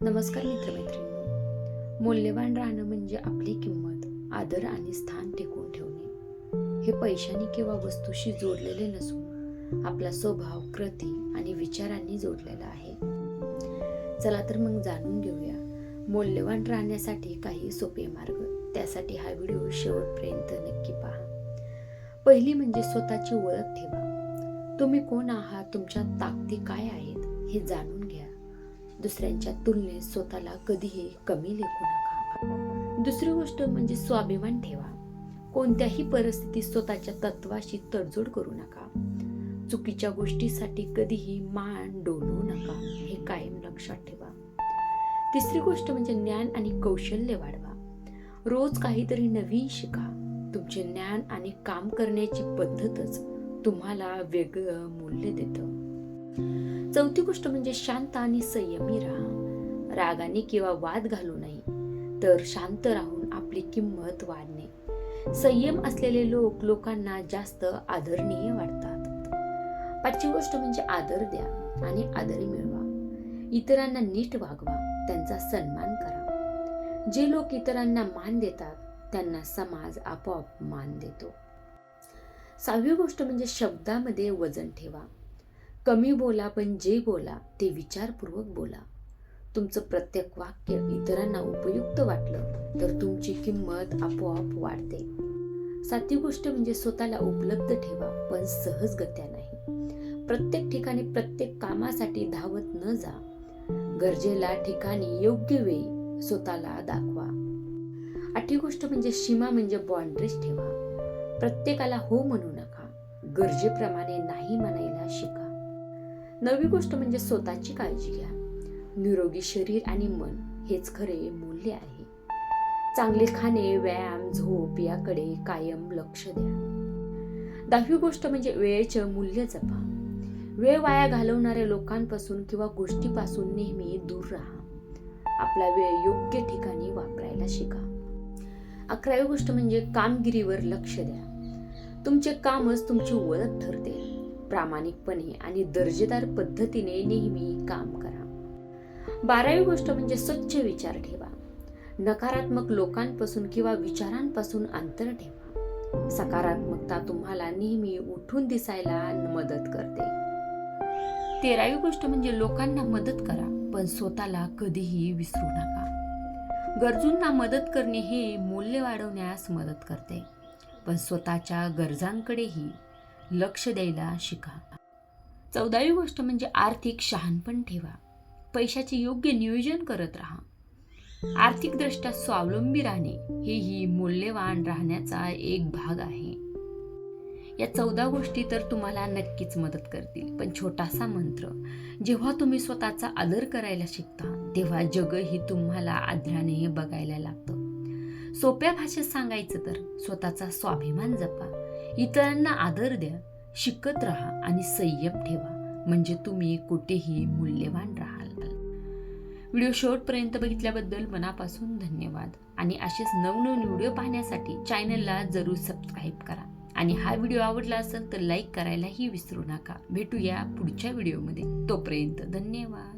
नमस्कार मित्रमैत्रिणी मूल्यवान राहणं म्हणजे आपली किंमत आदर आणि स्थान टिकवून ठेवणे. हे पैशाने किंवा वस्तूशी जोडलेले नसून आपला स्वभाव कृती आणि विचारांनी जोडलेला आहे. चला तर मग जाणून घेऊया. मूल्यवान राहण्यासाठी काही सोपे मार्ग. त्यासाठी हा व्हिडिओ शेवटपर्यंत नक्की पहा. पहिली म्हणजे स्वतःची ओळख ठेवा. तुम्ही कोण आहात? तुमच्या ताकदी काय आहेत? हे जाणून घ्या. दुसऱ्यांच्या तुलनेत स्वतःला कधीही कमी लेखू नका. दुसरी गोष्ट म्हणजे स्वाभिमान ठेवा. कोणत्याही परिस्थितीत स्वतःच्या तत्वाशी तडजोड करू नका. चुकीच्या गोष्टीसाठी कधीही मान डोलवू नका हे कायम लक्षात ठेवा. तिसरी गोष्ट म्हणजे ज्ञान आणि कौशल्य वाढवा. रोज काहीतरी नवीन शिका. तुमचे ज्ञान आणि काम करण्याची पद्धतच तुम्हाला वेगळं मूल्य देतं. चौथी गोष्ट म्हणजे शांत आणि संयमी राहा. रागाने किंवा वाद घालू नये तर शांत राहून आपली किंमत वाढणे. संयम असलेले लोक लोकांना जास्त आदरणीय वाटतात. पाचवी गोष्ट म्हणजे आदर द्या आणि आदर मिळवा. इतरांना नीट वागवा त्यांचा सन्मान करा. जे लोक इतरांना मान देतात त्यांना समाज आपोआप मान देतो. सहावी गोष्ट म्हणजे शब्दामध्ये वजन ठेवा. कमी बोला पण जे बोला ते विचारपूर्वक बोला. तुमचं प्रत्येक वाक्य इतरांना उपयुक्त वाटलं तर तुमची किंमत आपोआप वाढते. सातवी गोष्ट म्हणजे स्वतःला उपलब्ध ठेवा पण सहजगत्या नाही. प्रत्येक ठिकाणी प्रत्येक कामासाठी धावत न जा. गरजेला ठिकाणी योग्य वेळी स्वतःला दाखवा. आठवी गोष्ट म्हणजे सीमा म्हणजे बाउंड्रीज ठेवा. प्रत्येकाला हो म्हणू नका. गरजेप्रमाणे नाही म्हणायला शिका. नवी गोष्ट म्हणजे स्वतःची काळजी घ्या. निरोगी शरीर आणि मन हेच खरे मूल्य आहे. चांगले खाणे व्यायाम झोप याकडे कायम लक्ष द्या. दहावी गोष्ट म्हणजे वेळेचे मूल्य जपा. वेळ वाया घालवणाऱ्या लोकांपासून किंवा गोष्टीपासून नेहमी दूर राहा. आपला वेळ योग्य ठिकाणी वापरायला शिका. अकरावी गोष्ट म्हणजे कामगिरीवर लक्ष द्या. तुमचे कामच तुमची ओळख ठरते. प्रामाणिकपणे आणि दर्जेदार पद्धतीने नेहमी काम करा. बारावी गोष्ट म्हणजे स्वच्छ विचार ठेवा. नकारात्मक लोकांपासून किंवा विचारांपासून अंतर ठेवा. सकारात्मकता तुम्हाला नेहमी उठून दिसायला मदत करते. तेरावी गोष्ट म्हणजे लोकांना मदत करा पण स्वतःला कधीही विसरू नका. गरजूंना मदत करणे हे मूल्य वाढवण्यास मदत करते. पण स्वतःच्या गरजांकडेही लक्ष द्यायला शिका. चौदावी गोष्ट म्हणजे आर्थिक शहाणपण ठेवा. पैशाचे योग्य नियोजन करत राहा. आर्थिकदृष्ट्या स्वावलंबी राहणे हेही मूल्यवान राहण्याचा एक भाग आहे. या चौदा गोष्टी तर तुम्हाला नक्कीच मदत करतील. पण छोटासा मंत्र जेव्हा तुम्ही स्वतःचा आदर करायला शिकता तेव्हा जगही तुम्हाला आदराने बघायला लागतं. सोप्या भाषेत सांगायचं तर स्वतःचा स्वाभिमान जपा. इतरांना आदर द्या शिकत राहा आणि संयम ठेवा. म्हणजे तुम्ही कुठेही मूल्यवान राहाल. व्हिडिओ शेवटपर्यंत बघितल्याबद्दल मनापासून धन्यवाद. आणि असेच नवनवीन व्हिडिओ पाहण्यासाठी चॅनलला जरूर सबस्क्राईब करा. आणि हा व्हिडिओ आवडला असेल तर लाईक करायलाही विसरू नका. भेटूया पुढच्या व्हिडिओमध्ये. तोपर्यंत धन्यवाद.